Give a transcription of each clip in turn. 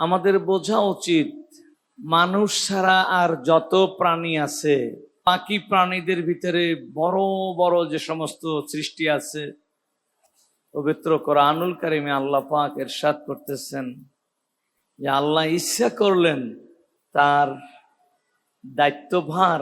আমাদের বোঝা উচিত, মানুষ ছাড়া আর যত প্রাণী আছে, বাকি প্রাণীদের ভিতরে বড় বড় যে সমস্ত সৃষ্টি আছে, পবিত্র কোরআনুল কারিমে আল্লাহ পাক এরশাদ করতেছেন যে আল্লাহ ইচ্ছা করলেন তার দায়িত্বভার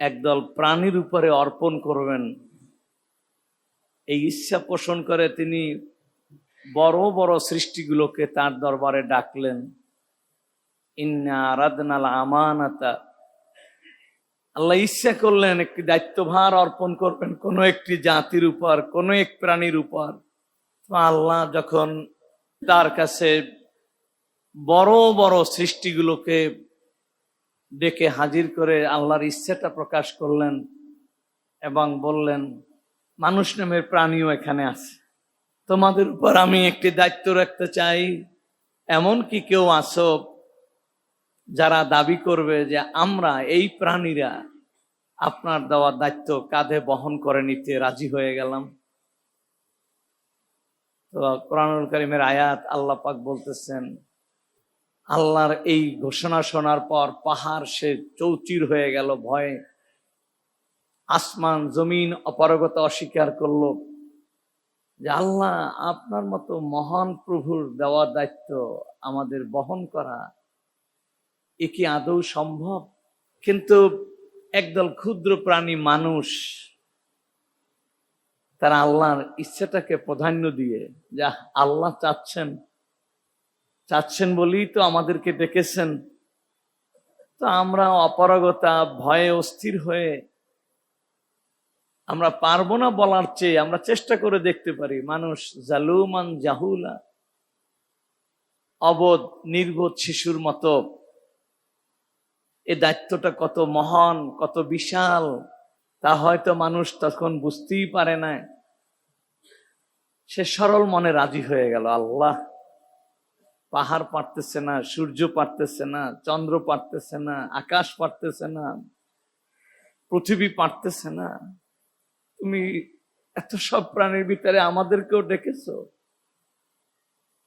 একদল প্রাণীর উপরে অর্পণ করবেন। এই ইচ্ছা পোষণ করে তিনি বড় বড় সৃষ্টিগুলোকে তার দরবারে ডাকলেন, ইন্না আরাধনাল আমানাতা। আল্লাহ ইচ্ছা করলেন, একটি দায়িত্বভার অর্পণ করবেন, কোনো একটি জাতির উপর, কোনো এক প্রাণীর উপর। আল্লাহ যখন তার কাছে বড় বড় সৃষ্টিগুলোকে ডেকে হাজির করে আল্লাহর ইচ্ছাটা প্রকাশ করলেন এবং বললেন, মানুষ নামের প্রাণীও এখানে আছে। তোমাদের উপর আমি একটি দায়িত্ব রাখতে চাই। এমন কি কেউ আসো যারা দাবি করবে যে আমরা এই প্রাণীরা আপনার দেওয়ার দায়িত্ব কাঁধে বহন করে নিতে রাজি হয়ে গেলাম। তো কোরআনুল করিমের আয়াত আল্লাহ পাক বলতেছেন, আল্লাহর এই ঘোষণা শোনার পর পাহাড় সে চৌচির হয়ে গেল, ভয়ে। আসমান, জমিন অপারগতা অস্বীকার করল। যে আল্লাহ আপনার মতো মহান প্রভুর দেওয়া দায়িত্ব আমাদের বহন করা, এ কি আদৌ সম্ভব? কিন্তু একদল ক্ষুদ্র প্রাণী মানুষ তারা আল্লাহর ইচ্ছাটাকে প্রাধান্য দিয়ে, যা আল্লাহ চাচ্ছেন চাচ্ছেন বলেই তো আমাদেরকে ডেকেছেন। তো আমরা অপারগতা, ভয়ে অস্থির হয়ে আমরা পারব না বলার চেয়ে, আমরা চেষ্টা করে দেখতে পারি। মানুষ জালুমান জাহুলা, অবোধ নির্বোধ শিশুর মতো। এ দায়িত্বটা কত মহান, কত বিশাল, তা হয়তো মানুষ তখন বুঝতেই পারে না। সে সরল মনে রাজি হয়ে গেল, আল্লাহ। পাহাড় পারতেছে না, সূর্য পারতেছে না, চন্দ্র পারতেছে না, আকাশ পারতেছে না, পৃথিবী পারতেছে না। তুমি এত সব প্রাণীর ভিতরে আমাদেরকেও ডেকেছ।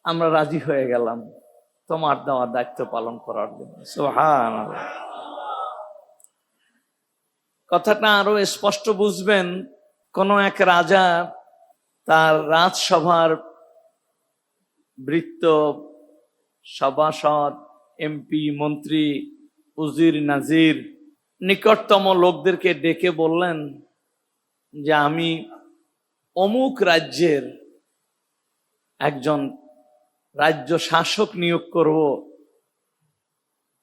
আমরা রাজি হয়ে গেলাম তোমার দেওয়া দায়িত্ব পালন করার জন্য। সোহান কথাটা আরও স্পষ্ট বুঝবেন, কোন এক রাজা তার রাজসভার বৃত্ত, সভাসদ, এমপি, মন্ত্রী, উজির, নাজির, নিকটতম লোকদেরকে ডেকে বললেন যে আমি অমুক রাজ্যের একজন রাজ্য শাসক নিয়োগ করব।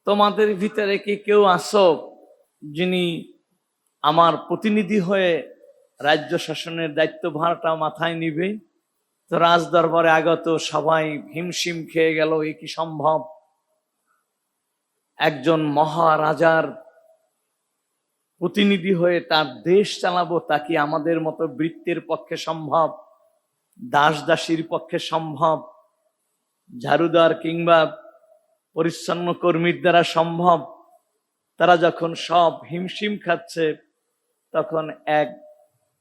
তোমাদের ভিতরে কি কেউ আসো যিনি আমার প্রতিনিধি হয়ে রাজ্য শাসনের দায়িত্বভারটা মাথায় নিবে? তো রাজ দরবারে আগত সবাই হিমশিম খেয়ে গেল, এ কি সম্ভব? একজন মহারাজার প্রতিনিধি হয়ে তার দেশ চালাবো তা কি আমাদের মতো বৃত্তের পক্ষে সম্ভব? দাস দাসীর পক্ষে সম্ভব? ঝাড়ুদার কিংবা পরিচ্ছন্ন কর্মীর দ্বারা সম্ভব? তারা যখন সব হিমশিম খাচ্ছে, তখন এক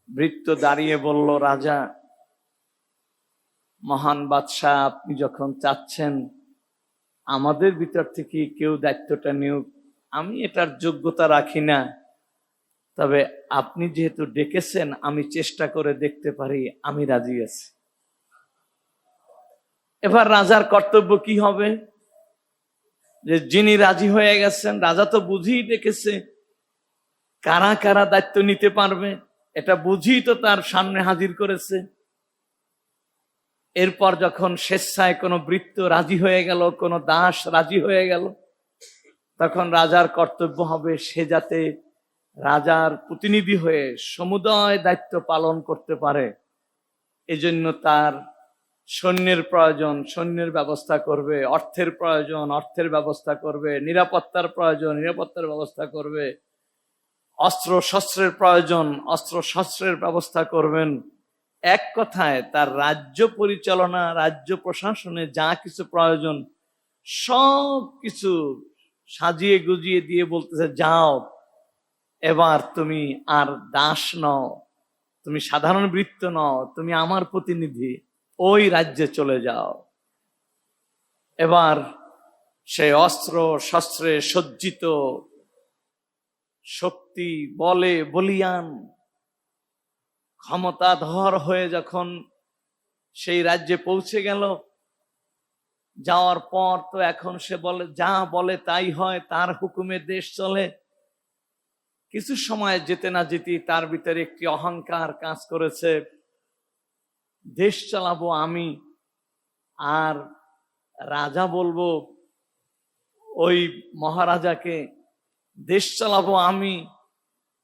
বৃত্ত দাঁড়িয়ে বলল, রাজা, মহান বাদশাহ, আপনি যখন চাচ্ছেন, আমাদের ভিতর থেকে কেউ দায়িত্বটা নিয়োগ আমি এটার যোগ্যতা রাখি না। তবে আপনি যেহেতু ডেকেছেন, আমি চেষ্টা করে দেখতে পারি, আমি রাজি আছি। এবার রাজার কর্তব্য কি হবে? যে যিনি রাজি হয়ে গেছেন, রাজা তো বুঝিই ডেকেছে। কারা কারা দায়িত্ব নিতে পারবে, এটা বুঝিই তো তার সামনে হাজির করেছে। এরপর যখন স্বেচ্ছায় কোনো বৃত্ত রাজি হয়ে গেল, কোনো দাস রাজি হয়ে গেল, তখন রাজার কর্তব্য হবে সে যাতে রাজার প্রতিনিধি হয়ে সমুদয় দায়িত্ব পালন করতে পারে, এজন্য তার সৈন্যের প্রয়োজন, সৈন্যের ব্যবস্থা করবে, অর্থের প্রয়োজন, অর্থের ব্যবস্থা করবে, নিরাপত্তার প্রয়োজন, নিরাপত্তার ব্যবস্থা করবে, অস্ত্র শস্ত্রের প্রয়োজন, অস্ত্র শস্ত্রের ব্যবস্থা করবেন। এক কথায়, তার রাজ্য পরিচালনা, রাজ্য প্রশাসনে যা কিছু প্রয়োজন, সব কিছু সাজিয়ে গুজিয়ে দিয়ে বলতেছে, যাও। এবার তুমি আর দাস নও, তুমি সাধারণ বৃত্ত নও, তুমি আমার প্রতিনিধি, ওই রাজ্যে চলে যাও। এবার সে অস্ত্র শস্ত্রে সজ্জিত, শক্তি, বলে, বলিয়ান, ক্ষমতাধর হয়ে যখন সেই রাজ্যে পৌঁছে গেল, যাওয়ার পর তো এখন সে বলে, যা বলে তাই হয়, তার হুকুমে দেশ চলে। কিছু সময় যেতে না যেতে তার ভিতরে একটি অহংকার কাজ করেছে। দেশ চালাবো আমি, আর রাজা বলব, ওই মহারাজাকে দেশ চালাবো আমি,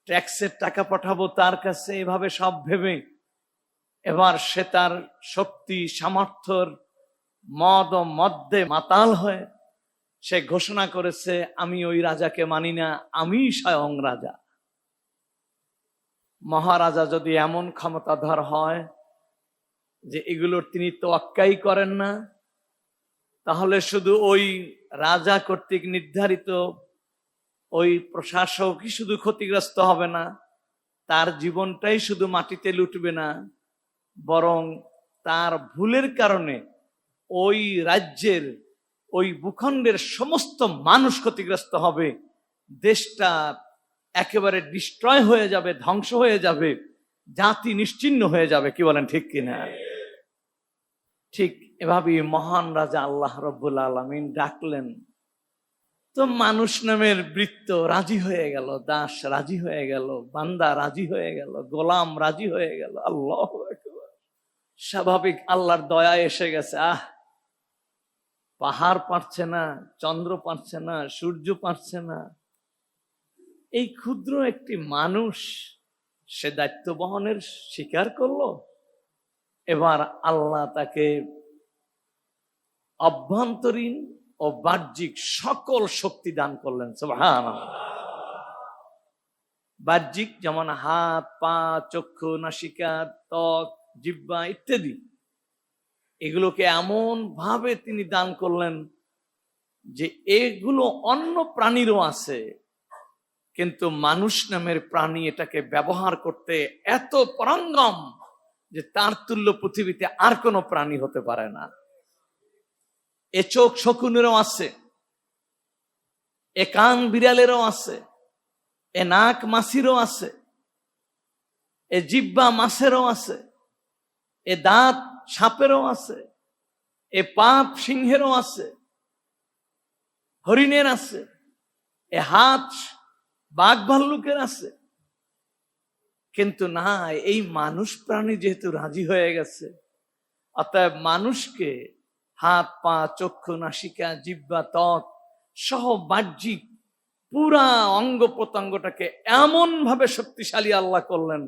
ট্যাক্সের টাকা পাঠাবো তার কাছে। এভাবে সব ভেবে এবার সে তার শক্তি, সামর্থ্যর মদ ও মদ্যে মাতাল হয়ে সে ঘোষণা করেছে, আমি ওই রাজাকে মানি না আমি স্বয়ং রাজা। মহারাজা যদি এমন ক্ষমতাধর হয় যে এগুলোর তিনি তোয়াক্কাই করেন না, তাহলে শুধু ওই রাজা কর্তৃক নির্ধারিত ওই প্রশাসকই শুধু ক্ষতিগ্রস্ত হবে না, তার জীবনটাই শুধু মাটিতে লুটবে না, বরং তার ভুলের কারণে ওই রাজ্যের, ওই ভূখণ্ডের সমস্ত মানুষ ক্ষতিগ্রস্ত হবে, দেশটা একেবারে ডিস্ট্রয় হয়ে যাবে, ধ্বংস হয়ে যাবে, জাতি নিশ্চিন্ন হয়ে যাবে, কি বলেন, ঠিক কিনা? ঠিক এভাবেই মহান রাজা আল্লাহ রব্বুল আলমিন ডাকলেন। তো মানুষ নামের বৃত্ত রাজি হয়ে গেল, দাস রাজি হয়ে গেল, বান্দা রাজি হয়ে গেল, গোলাম রাজি হয়ে গেল, আল্লাহ স্বাভাবিক আল্লাহর দয়া এসে গেছে, আহ! পাহাড় পারছে না, চন্দ্র পারছে না, সূর্য পারছে না এই ক্ষুদ্র একটি মানুষ সে দায়িত্ব বহনের স্বীকার করল। এবার আল্লাহ তাকে অভ্যন্তরীণ ও বাহ্যিক সকল শক্তি দান করলেন বাহ্যিক যেমন হাত, পা, চক্ষু, নাসিকা, ত্বক জিব্বা ইত্যাদি, এগুলোকে এমন ভাবে তিনি দান করলেন যে এগুলো অন্য প্রাণীরও আছে। কিন্তু মানুষ নামের প্রাণী এটাকে ব্যবহার করতে এত পরাঙ্গম যে তার তুল্য পৃথিবীতে আর কোনো প্রাণী হতে পারে না। এ চোখ শকুনেরও আছে, এ কান বিড়ালেরও আছে, এ নাক মাসিরও আছে, এ জিব্বা মাছেরও আছে, এ দাঁত সাপেরও আছে, এ পাপ সিংহেরও আছে, হরিণের আছে, এ হাত বাঘ ভাল্লুকের আছে। কিন্তু না, এই মানুষ প্রাণী যেহেতু রাজি হয়ে গেছে, অতএব মানুষকে হাত, পা, চক্ষু, নাসিকা জিব্বা ত্বক সহ বাহ্যিক পুরা অঙ্গ প্রত্যঙ্গটাকে এমন ভাবে শক্তিশালী আল্লাহ করলেন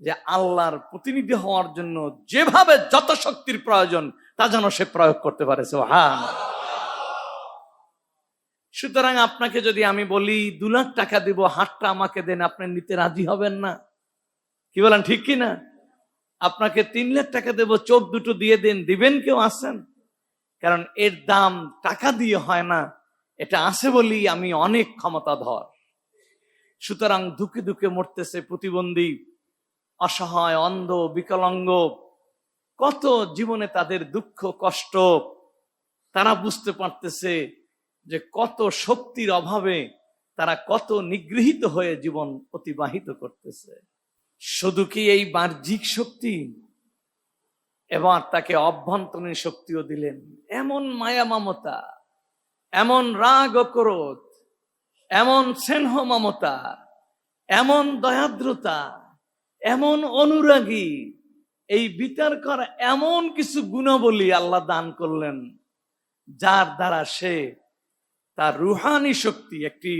যে আল্লাহর প্রতিনিধি হওয়ার জন্য যেভাবে যত শক্তির প্রয়োজন, তা যেন সে প্রয়োগ করতে পারে হ্যাঁ সুতরাং আপনাকে যদি আমি বলি, দু লাখ টাকা দিব, হাতটা আমাকে দেন, আপনি নিতে রাজি হবেন না। কি বলেন, ঠিক কি না আপনাকে তিন লাখ টাকা দেব, চোখ দুটো দিয়ে দিন, দিবেন কেউ, আসেন? কারণ এর দাম টাকা দিয়ে হয় না, এটা আছে বলি আমি অনেক ক্ষমতাধর। সুতরাং দুঃখে দুঃখে মরতেছে প্রতিবন্ধী, অসহায়, অন্ধ, বিকলাঙ্গ, কত জীবনে তাদের দুঃখ, কষ্ট, তারা বুঝতে পারতেছে যে কত শক্তির অভাবে তারা কত নিগৃহীত হয়ে জীবন অতিবাহিত করতেছে। শুধু কি এই বাহ্যিক শক্তি? এবার তাকে অভ্যন্তরীণ শক্তিও দিলেন। এমন মায়া মমতা, এমন রাগ ও ক্রোধ, এমন স্নেহ মমতা, এমন দয়াদ্রতা, এমন অনুরাগী, এই বিচার করা এমন কিছু গুণাবলী আল্লাহ দান করলেন, যার দ্বারা সে তার রুহানি শক্তি, একটি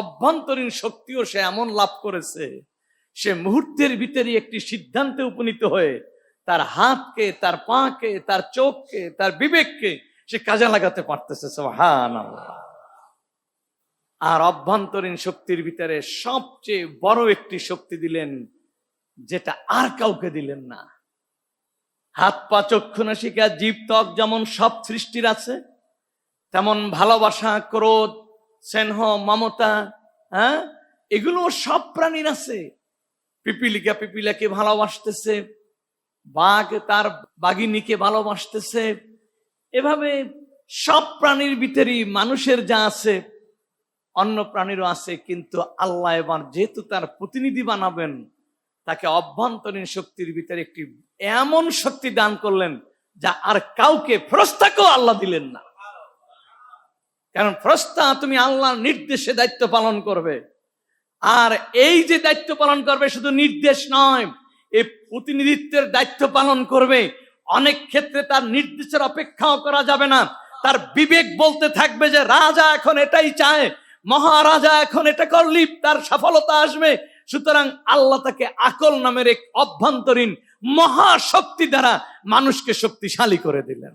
অভ্যন্তরীণ শক্তিও সে এমন লাভ করেছে, সে মুহূর্তের ভিতরে একটি সিদ্ধান্তে উপনীত হয়ে তার হাতকে, তার পাকে, তার চোখকে, তার বিবেককে সে কাজে লাগাতে পারতেছে আর অভ্যন্তরীণ শক্তির ভিতরে সবচেয়ে বড় একটি শক্তি দিলেন, যেটা আর কাউকে দিলেন না। হাত পা চক্ষু নাসিকা জীব ত্বক যেমন সব সৃষ্টির আছে তেমন ভালোবাসা, ক্রোধ, স্নেহ, মমতা হ্যাঁ? এগুলো সব প্রাণীর আছে। পিপিলিকা পিপিলাকে ভালোবাসতেছে, বাঘ তার বাঘিনীকে ভালোবাসতেছে। এভাবে সব প্রাণীর ভিতরেই মানুষের যা আছে, অন্য প্রাণীরও আছে, কিন্তু আল্লাহ এবার যেহেতু তার প্রতিনিধি বানাবেন, তাকে অভ্যন্তরীণ শক্তির ভিতরে একটি এমন শক্তি দান করলেন, যা আর কাউকে ফ্রস্তাকেও আল্লাহ দিলেন না। কারণ ফ্রস্তা তুমি আল্লাহর নির্দেশে দায়িত্ব পালন করবে। আর এই যে দায়িত্ব পালন করবে শুধু নির্দেশ নয়, এই প্রতিনিধিত্বের দায়িত্ব পালন করবে। অনেক ক্ষেত্রে তার নির্দেশের অপেক্ষাও করা যাবে না। তার বিবেক বলতে থাকবে যে, রাজা এখন এটাই চায়। মহারাজা এখন এটা করলি, তার সফলতা আসবে। সুতরাং আল্লাহ তাকে আকল নামের এক অভ্যন্তরীণ মহাশক্তি দ্বারা মানুষকে শক্তিশালী করে দিলেন।